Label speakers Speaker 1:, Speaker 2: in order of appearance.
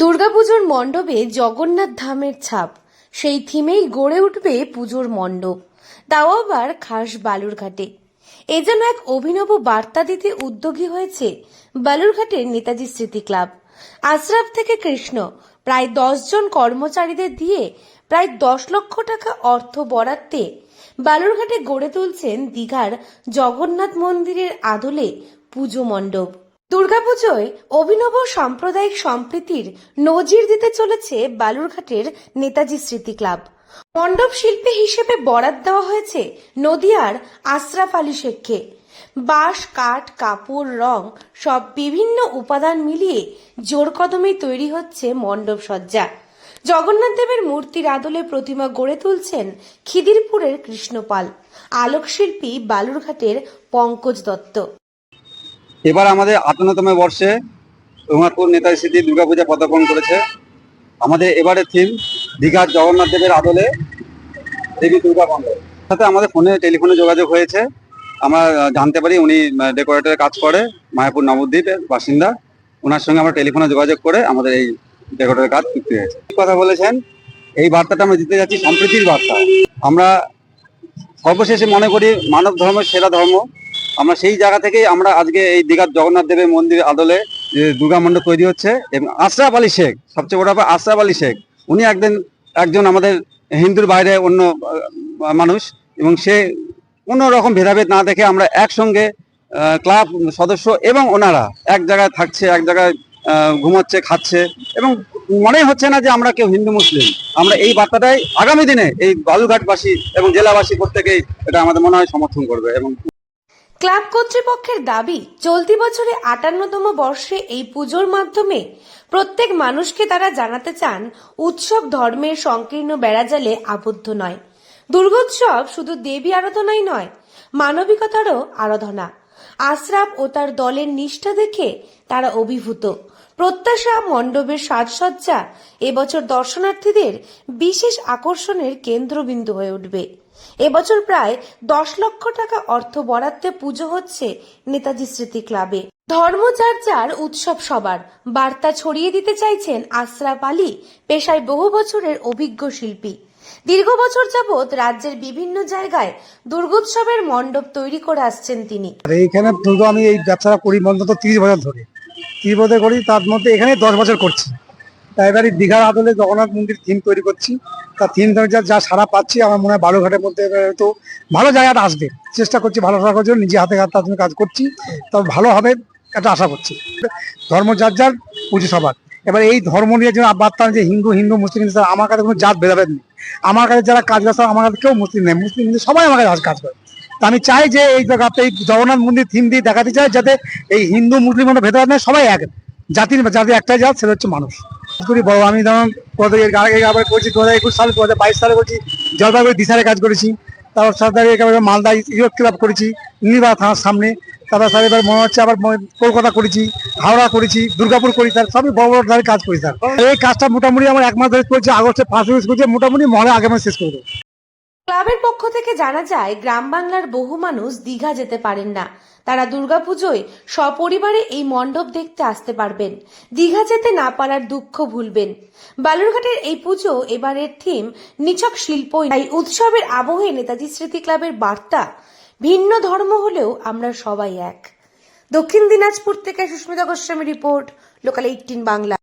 Speaker 1: দুর্গাপুজোর মণ্ডপে জগন্নাথ ধামের ছাপ। সেই থিমেই গড়ে উঠবে পুজোর মণ্ডপ। তাও আবার খাস বালুরঘাটে। এ যেন এক অভিনব বার্তা দিতে উদ্যোগী হয়েছে বালুরঘাটের নেতাজি স্মৃতি ক্লাব। আশরাফ থেকে কৃষ্ণ, প্রায় দশ জন কর্মচারীদের দিয়ে প্রায় দশ লক্ষ টাকা অর্থ বরাদ্দে বালুরঘাটে গড়ে তুলছেন দীঘার জগন্নাথ মন্দিরের আদলে পুজো মণ্ডপ। দুর্গাপুজোয় অভিনব সাম্প্রদায়িক সম্প্রীতির নজির দিতে চলেছে বালুরঘাটের নেতাজি স্মৃতি ক্লাব। মণ্ডপ শিল্পী হিসেবে বরাদ দেওয়া হয়েছে নদিয়ার আশরাফ আলী শেখকে। বাঁশ, কাঠ, কাপড়, রং সব বিভিন্ন উপাদান মিলিয়ে জোর কদমে তৈরি হচ্ছে মণ্ডপ সজ্জা। জগন্নাথ দেবের মূর্তির আদলে প্রতিমা গড়ে তুলছেন খিদিরপুরের কৃষ্ণপাল। আলোকশিল্পী বালুরঘাটের পঙ্কজ দত্ত।
Speaker 2: এবার আমাদের আটান্নতম বর্ষে রঘুনাথপুর নেতাজি স্মৃতি দুর্গাপূজা পদার্পণ করেছে। আমাদের এবারে থিম দীঘার জগন্নাথ দেবের আদলে দেবী দুর্গা মণ্ডপ। সাথে আমাদের ফোনে, টেলিফোনে যোগাযোগ হয়েছে। আমরা জানতে পারি উনি ডেকোরেটরের কাজ করে, মায়াপুর নবদ্বীপের বাসিন্দা। ওনার সঙ্গে আমরা টেলিফোনে যোগাযোগ করে আমাদের এই ডেকোরেটরের কাজ চুক্তি হয়েছে। কথা বলেছেন, এই বার্তাটা আমরা দিতে যাচ্ছি সম্প্রীতির বার্তা। আমরা সর্বশেষে মনে করি মানব ধর্মের সেরা ধর্ম। আমরা সেই জায়গা থেকেই আমরা আজকে এই দীঘার জগন্নাথ দেবের মন্দির আদলে দুর্গা মণ্ডপ তৈরি হচ্ছে। এবং আশরাফ আলী শেখ, সবচেয়ে বড় ব্যাপার আশরাফ আলী শেখ, উনি একদিন একজন আমাদের হিন্দুর বাইরে অন্য মানুষ এবং সে কোনো রকম ভেদাভেদ না দেখে আমরা একসঙ্গে ক্লাব সদস্য এবং ওনারা এক জায়গায় থাকছে, এক জায়গায় ঘুমাচ্ছে, খাচ্ছে এবং মনে হচ্ছে না যে আমরা কেউ হিন্দু মুসলিম। আমরা এই বার্তাটাই আগামী দিনে এই বালুঘাটবাসী এবং জেলাবাসী প্রত্যেকেই এটা আমাদের মনে হয় সমর্থন করবে এবং
Speaker 1: ক্লাব কর্তৃপক্ষের দাবি, চলতি বছরে আটান্নতম বর্ষে এই পুজোর মাধ্যমে প্রত্যেক মানুষকে তারা জানাতে চান, উৎসব ধর্মের সংকীর্ণ বেড়াজালে আবদ্ধ নয়। দুর্গোৎসব শুধু দেবী আরাধনাই নয়, মানবিকতারও আরাধনা। আশরাফ ও তার দলের নিষ্ঠা দেখে তারা অভিভূত। প্রত্যাশা মণ্ডপের সাজসজ্জা, এবছর দর্শনার্থীদের বিশেষ আকর্ষণের কেন্দ্রবিন্দু হয়ে উঠবে। এবছর প্রায় দশ লক্ষ টাকা অর্থ বরাদ্দে পুজো হচ্ছে নেতাজি স্মৃতি ক্লাবে। ধর্ম যার যার উৎসব সবার। বার্তা ছড়িয়ে দিতে চাইছেন আশরাফ আলী, পেশায় বহু বছরের অভিজ্ঞ শিল্পী। দীর্ঘ বছর যাবৎ রাজ্যের বিভিন্ন জায়গায় দুর্গোৎসবের মণ্ডপ তৈরি করে আসছেন তিনি।
Speaker 3: এইখানে দুর্গা আমি এই ব্যবসাটা করি অন্তত তিরিশ বছর ধরে। তিরিশ বছর করি, তার মধ্যে এখানে দশ বছর করছি। তাই এবারে দীঘার আদলে জগন্নাথ মন্দির থিম তৈরি করছি। তার থিম যা যা সারা পাচ্ছি, আমার মনে হয় বালুঘাটের মধ্যে তো ভালো জায়গাটা আসবে। চেষ্টা করছি ভালো রাখার জন্য, নিজে হাতে হাতে জন্য কাজ করছি। তবে ভালো হবে এটা আশা করছি। ধর্ম যার যার, পুজো সবার। এবার এই ধর্ম নিয়ে যে বার্তা যে হিন্দু হিন্দু, মুসলিম আমার কাছে কোনো জাত ভেদাভেদ নেই। আমার কাছে যারা কাজ করছে আমার কাছে কেউ মুসলিম নেই। মুসলিম, হিন্দু সবাই আমার কাছে কাজ করে। তা আমি চাই যে এই এই জগন্নাথ মন্দির থিম দিয়ে দেখাতে চাই, যাতে এই হিন্দু, মুসলিম ভেদাভেদ নেই, সবাই এক। জাতির জাতি একটাই জাত, সেটা হচ্ছে মানুষ। করি বড়, আমি যেমন কত আবার করছি, দু হাজার একুশ সালে, দু হাজার বাইশ সালে করছি, জলপাইগুড়ি দিশারে কাজ করেছি, তারপর সরকারি একেবারে মালদা ইউরোপ ক্লাব করেছি নীলবা থানার সামনে, তারপর স্যার এবার মনে হচ্ছে আবার কলকাতা করেছি, হাওড়া করেছি, দুর্গাপুর করি স্যার, সবই বড় বড় ধারে কাজ করি স্যার। এই কাজটা মোটামুটি আমার এক মাস ধরে করছি আগস্টে ফার্স্ট করছে মোটামুটি মহলে আগে মাস শেষ করে দেবো।
Speaker 1: ক্লাবের পক্ষ থেকে জানা যায়, গ্রাম বাংলার বহু মানুষ দীঘা যেতে পারেন না। তারা দুর্গাপুজোয় সপরিবারে এই মণ্ডপ দেখতে আসতে পারবেন। দীঘা যেতে না পারার দুঃখ ভুলবেন। বালুরঘাটের এই পুজো এবারের থিম নিছক শিল্প তাই উৎসবের আবহে নেতাজি স্মৃতি ক্লাবের বার্তা। ভিন্ন ধর্ম হলেও আমরা সবাই এক। দক্ষিণ দিনাজপুর থেকে Susmita Goswami report, local eighteen Bangla.